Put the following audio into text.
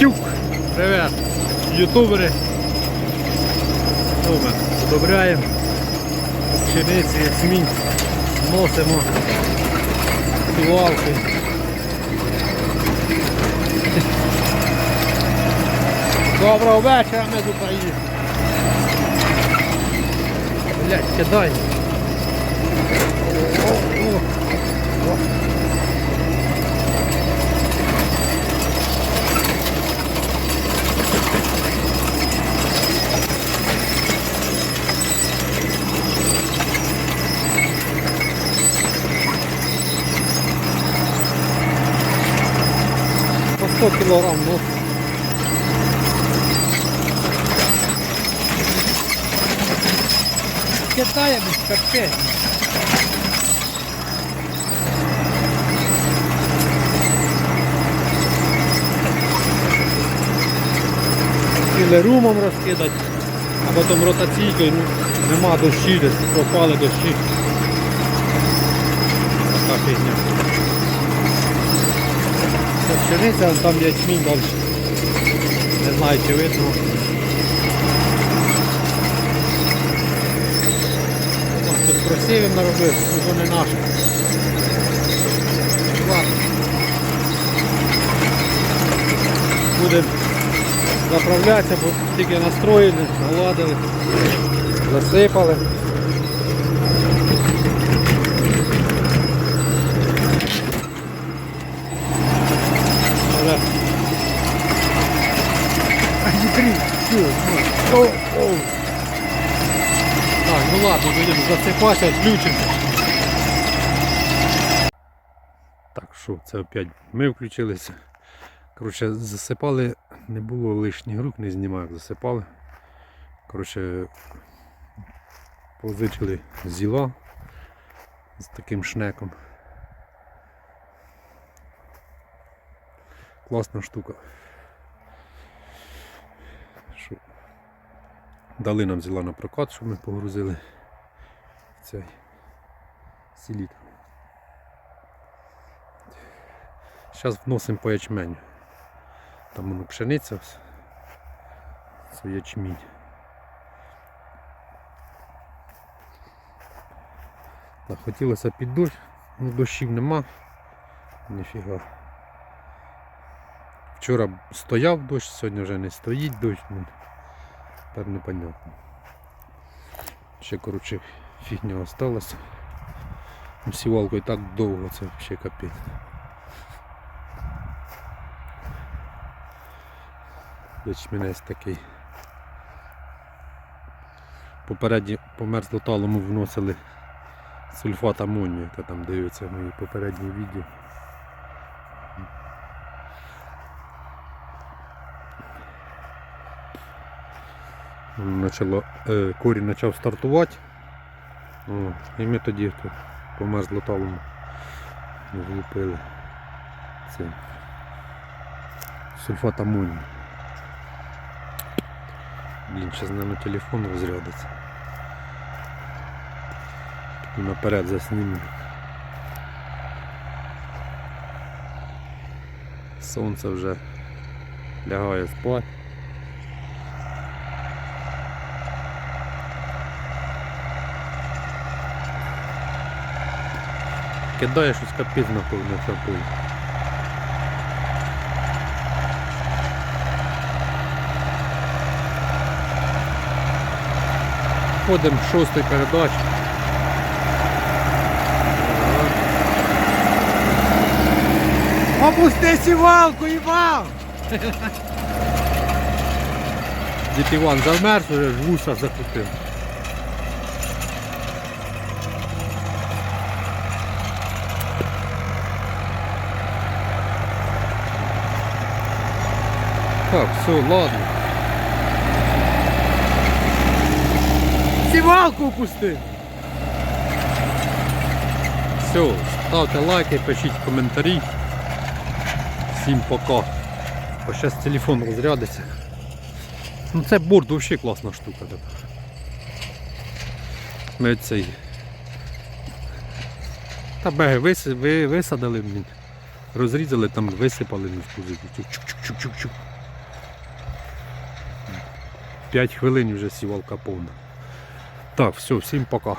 Тюк! Привет! Ютубери! Ну, ми Удобряємо пшениці, ячмінь, носимо сівалки. Доброго вечора, ми з України. Блять, кидай. О, о, о. 100 кілограм, ну. Китая без капець. Розкидати, а потім ротаційкою, ну, нема дощі, десь пропали дощі. Така фігня. Пшениця, там ячмінь далі. Не знаю чи видно. Тут просівів наробив, то не наше. Будемо заправлятися, бо тільки настроїли, наладили, засипали. О, о. Так, ну ладно, будемо засипатися, включимося. Так, що, це опять ми включилися. Коротше, засипали, не було лишніх рук, не знімаю, засипали. Коротше, позичили зіла з таким шнеком. Класна штука. Що дали нам зіла на прокат, щоб ми погрузили в цей селітр. Зараз вносимо по ячменю. Там воно пшениця, це ячмінь. Так, хотілося під дощ, ну дощів нема, ніфіга. Вчора стояв дощ, сьогодні вже не стоїть дощ, тепер непонятно. Ще коротше фігня осталася. Ну, Сівалкою так довго, це взагалі капець. Ячмінець такий. Попередньо по мерзлоталому вносили сульфат амонію, яка там дивиться мої попередні відео. Начало, е, корінь почав стартувати. О, і ми тоді тут по мерзлоталому влупили це сульфат. Блін, зараз, наверное, телефон розрядиться. І наперед засніму. Сонце вже лягає спати. Кидає щось капець на цю. Ходимо з шостої передачі. Опусти сівалку, Іван! Дід Іван замерз, вже ж вуса закрутив. Так, все, ладно. Сівалку опусти! Все, ставте лайки, пишіть коментарі. Всім пока. Бо зараз телефон розрядиться. Ну це борт взагалі класна штука. Ми цей. Та беги вис... ви... висадили, розрізали, там висипали на кузик. Чук-чук-чук-чук. 5 хвилин вже сівалка повна. Так, все, всім пока.